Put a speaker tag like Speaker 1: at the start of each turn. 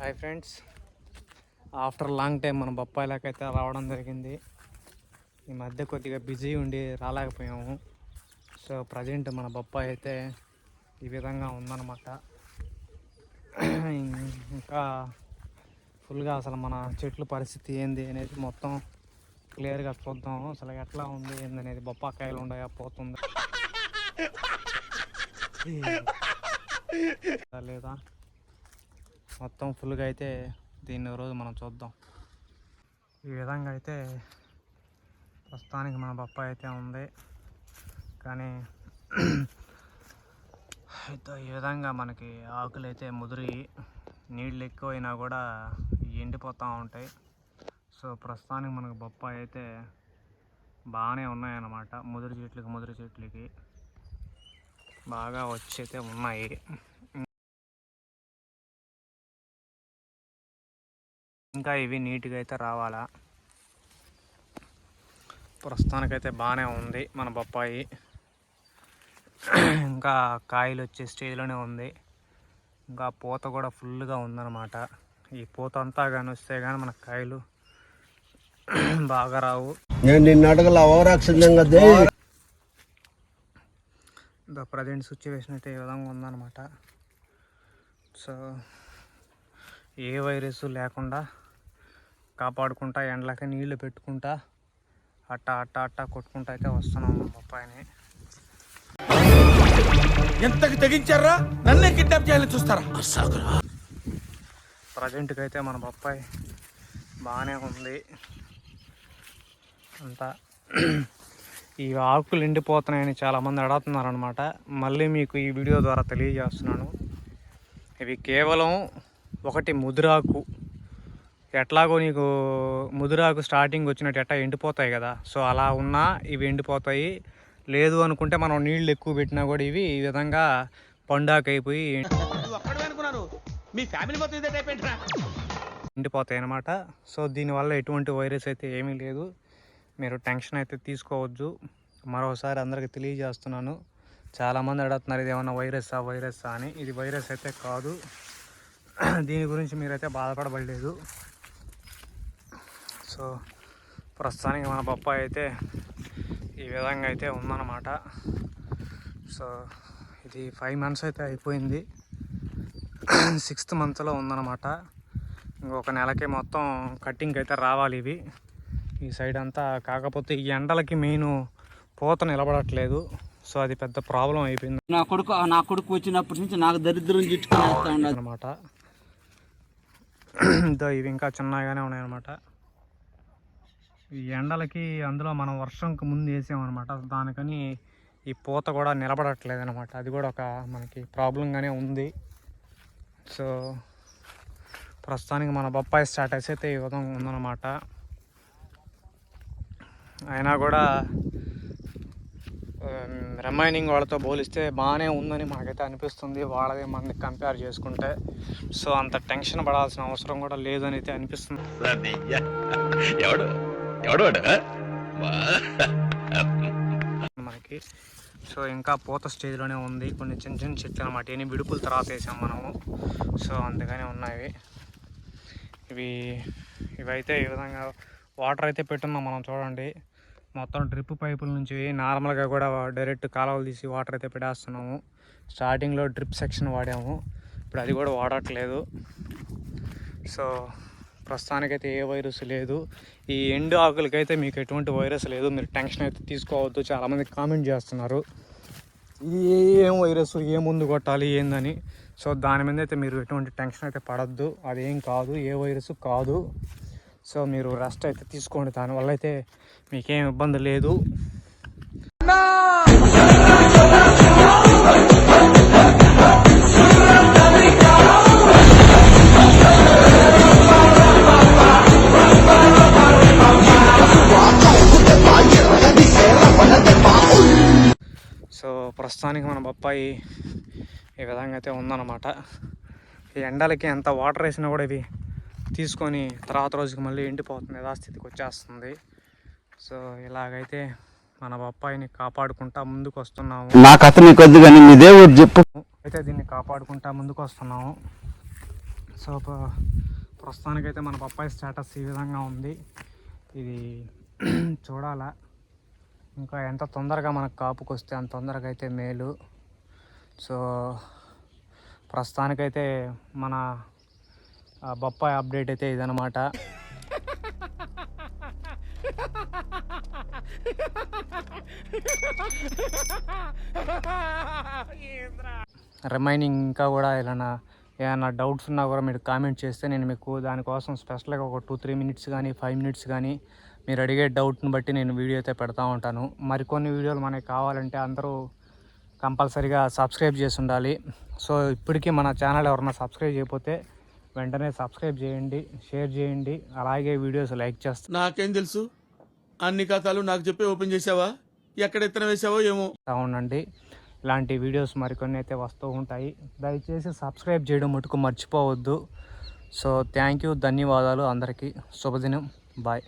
Speaker 1: Hi friends. After long time మన బొప్పాయిలోకి రావడం జరిగింది. ఈ మధ్య కొద్దిగా బిజీ ఉండి రాలేకపోయాము. సో ప్రజెంట్ మన బొప్పాయి అయితే ఈ విధంగా ఉందన్నమాట. ఇంకా ఫుల్గా అసలు మన చెట్లు పరిస్థితి ఏంది అనేది మొత్తం క్లియర్గా చూద్దాం. అసలు ఎట్లా ఉంది ఏంది అనేది బొప్పాకాయలు ఉన్నాయా పోతుందా? లేదా? మొత్తం ఫుల్గా అయితే దీన్ని రోజు మనం చూద్దాం. ఈ విధంగా అయితే ప్రస్తుతానికి మన బొప్పాయి అయితే ఉంది. కానీ అయితే ఈ విధంగా మనకి ఆకులు అయితే ముదిరి నీళ్ళు ఎక్కువైనా కూడా ఎండిపోతూ ఉంటాయి. సో ప్రస్తుతానికి మనకు బొప్పాయి అయితే బాగానే ఉన్నాయన్నమాట. ముదిరి చెట్లకి ముదిరి చెట్లకి బాగా వచ్చి అయితే ఉన్నాయి. ఇంకా ఇవి నీట్గా అయితే రావాలా? ప్రస్తుతానికైతే బాగానే ఉంది మన బొప్పాయి. ఇంకా కాయలు వచ్చే స్టేజ్లోనే ఉంది. ఇంకా పూత కూడా ఫుల్గా ఉందన్నమాట. ఈ పూత అంతా కానీ వస్తే కానీ మన కాయలు బాగా రావు.
Speaker 2: నేను నిన్ను అడగల
Speaker 1: ద ప్రజెంట్ సిచ్యువేషన్ అయితే ఈ విధంగా ఉందన్నమాట. సో ఏ వైరస్ లేకుండా కాపాడుకుంటా ఎండలకి నీళ్ళు పెట్టుకుంటా అట్ట అట్ట అట్ట కొట్టుకుంటా అయితే వస్తున్నాం మా బొప్పాయిని
Speaker 3: ఎంతకి తెగించారా? నన్నే కిడ్నాప్ చేయాలని చూస్తారా?
Speaker 1: ప్రజెంట్కి అయితే మన బొప్పాయి బాగానే ఉంది. అంతా ఈ ఆకులు ఎండిపోతున్నాయని చాలామంది అడుగుతున్నారు అనమాట మళ్ళీ మీకు ఈ వీడియో ద్వారా తెలియజేస్తున్నాను. ఇవి కేవలం ఒకటి ముదురాకు. ఎట్లాగో నీకు ముదురాకు స్టార్టింగ్ వచ్చినట్టు ఎట్టా ఎండిపోతాయి కదా. సో అలా ఉన్నా ఇవి ఎండిపోతాయి. లేదు అనుకుంటే మనం నీళ్ళు ఎక్కువ పెట్టినా కూడా ఇవి ఈ విధంగా పండాకు అయిపోయి ఎండిపోతాయి అన్నమాట సో దీనివల్ల ఎటువంటి వైరస్ అయితే ఏమీ లేదు. మీరు టెన్షన్ అయితే తీసుకోవద్దు. మరోసారి అందరికీ తెలియజేస్తున్నాను. చాలామంది అడుగుతున్నారు ఇది ఏమన్నా వైరస్సా వైరస్సా అని. ఇది వైరస్ అయితే కాదు. దీని గురించి మీరైతే బాధపడబడలేదు. సో ప్రస్తుతానికి మన బొప్పాయి అయితే ఈ విధంగా అయితే ఉందన్నమాట. సో ఇది ఫైవ్ మంత్స్ అయితే అయిపోయింది. సిక్స్త్ మంత్లో ఉందన్నమాట. ఇంకొక నెలకి మొత్తం కటింగ్ అయితే రావాలి ఇవి. ఈ సైడ్ అంతా కాకపోతే ఈ ఎండలకి మెయిన్ పూత నిలబడట్లేదు. సో అది పెద్ద ప్రాబ్లం అయిపోయింది.
Speaker 4: నా కొడుకు నా కొడుకు వచ్చినప్పటి నుంచి నాకు దరిద్రం చుట్టుకునేస్తా ఉండదు
Speaker 1: అనమాట ఇవి ఇంకా చిన్నగానే ఉన్నాయన్నమాట. ఈ ఎండలకి అందులో మనం వర్షంకి ముందు వేసామన్నమాట. దానికని ఈ పూత కూడా నిలబడట్లేదు అనమాట అది కూడా ఒక మనకి ప్రాబ్లంగానే ఉంది. సో ప్రస్తుతానికి మన బొప్పాయి స్టార్ట్ అయితే ఈ విధంగా ఉందన్నమాట. అయినా కూడా రిమైనింగ్ వాళ్ళతో పోలిస్తే బాగానే ఉందని మనకైతే అనిపిస్తుంది. వాళ్ళది మనకి కంపేర్ చేసుకుంటే. సో అంత టెన్షన్ పడాల్సిన అవసరం కూడా లేదని అయితే అనిపిస్తుంది
Speaker 5: ఎవడు?
Speaker 1: మనకి. సో ఇంకా పూత స్టేజ్లోనే ఉంది. కొన్ని చిన్న చిన్న చెట్లు అనమాట ఎన్ని విడుపుల తర్వాత వేసాం మనము. సో అందుకనే ఉన్నాయి ఇవి ఇవైతే ఈ విధంగా వాటర్ అయితే పెట్టున్నాం మనం చూడండి. మొత్తం డ్రిప్ పైపుల నుంచి నార్మల్గా కూడా డైరెక్ట్ కాలువలు తీసి వాటర్ అయితే పెట్టేస్తున్నాము. స్టార్టింగ్లో డ్రిప్ సెక్షన్ వాడాము. ఇప్పుడు అది కూడా వాడట్లేదు. సో ప్రస్తుతానికైతే ఏ వైరస్ లేదు. ఈ ఎండు ఆకులకైతే మీకు ఎటువంటి వైరస్ లేదు. మీరు టెన్షన్ అయితే తీసుకోవద్దు. చాలామంది కామెంట్ చేస్తున్నారు. ఇది ఏం వైరస్ ఏ ముందు కొట్టాలి ఏందని. సో దాని మీద అయితే మీరు ఎటువంటి టెన్షన్ అయితే పడద్దు. అదేం కాదు. ఏ వైరస్ కాదు. సో మీరు రెస్ట్ అయితే తీసుకోండి. దానివల్ల అయితే మీకేం ఇబ్బంది లేదు. ప్రస్తుతానికి మన బొప్పాయి ఈ విధంగా అయితే ఉందన్నమాట. ఈ ఎండలకి ఎంత వాటర్ వేసినా కూడా ఇవి తీసుకొని తర్వాత రోజుకి మళ్ళీ ఎండిపోతుంది యథాస్థితికి వచ్చేస్తుంది. సో ఇలాగైతే మన బొప్పాయిని కాపాడుకుంటా ముందుకు వస్తున్నాము
Speaker 4: నా కథ నీకు వద్దు కానీ మీ దేవుడు చెప్పు.
Speaker 1: అయితే దీన్ని కాపాడుకుంటా ముందుకు వస్తున్నాము సో ప్రస్తుతానికైతే మన పప్పాయి స్టేటస్ ఈ విధంగా ఉంది. ఇది చూడాలా. ఇంకా ఎంత తొందరగా మనకు కాపుకి వస్తే అంత తొందరగా అయితే మేలు. సో ప్రస్తుతానికైతే మన బొప్పాయి అప్డేట్ అయితే ఇదనమాట రిమైనింగ్ ఇంకా కూడా ఏదైనా ఏమైనా డౌట్స్ ఉన్నా కూడా మీరు కామెంట్ చేస్తే నేను మీకు దానికోసం స్పెషల్గా ఒక టూ త్రీ మినిట్స్ కానీ ఫైవ్ మినిట్స్ కానీ మీరు అడిగే డౌట్ని బట్టి నేను వీడియో అయితే పెడతా ఉంటాను. మరికొన్ని వీడియోలు మనకి కావాలంటే అందరూ కంపల్సరీగా సబ్స్క్రైబ్ చేసి ఉండాలి. సో ఇప్పటికీ మన ఛానల్ ఎవరన్నా సబ్స్క్రైబ్ చేయకపోతే వెంటనే సబ్స్క్రైబ్ చేయండి షేర్ చేయండి అలాగే వీడియోస్ లైక్ చేస్తూ
Speaker 3: నాకేం తెలుసు? అన్ని ఖాతాలు నాకు చెప్పి ఓపెన్ చేసావా? ఎక్కడ ఎత్తన వేసావో ఏమో?
Speaker 1: ఉండండి. ఇలాంటి వీడియోస్ మరికొన్ని అయితే వస్తూ ఉంటాయి. దయచేసి సబ్స్క్రైబ్ చేయడం మటుకు మర్చిపోవద్దు. సో థ్యాంక్ యూ ధన్యవాదాలు అందరికీ. శుభదినం. బాయ్.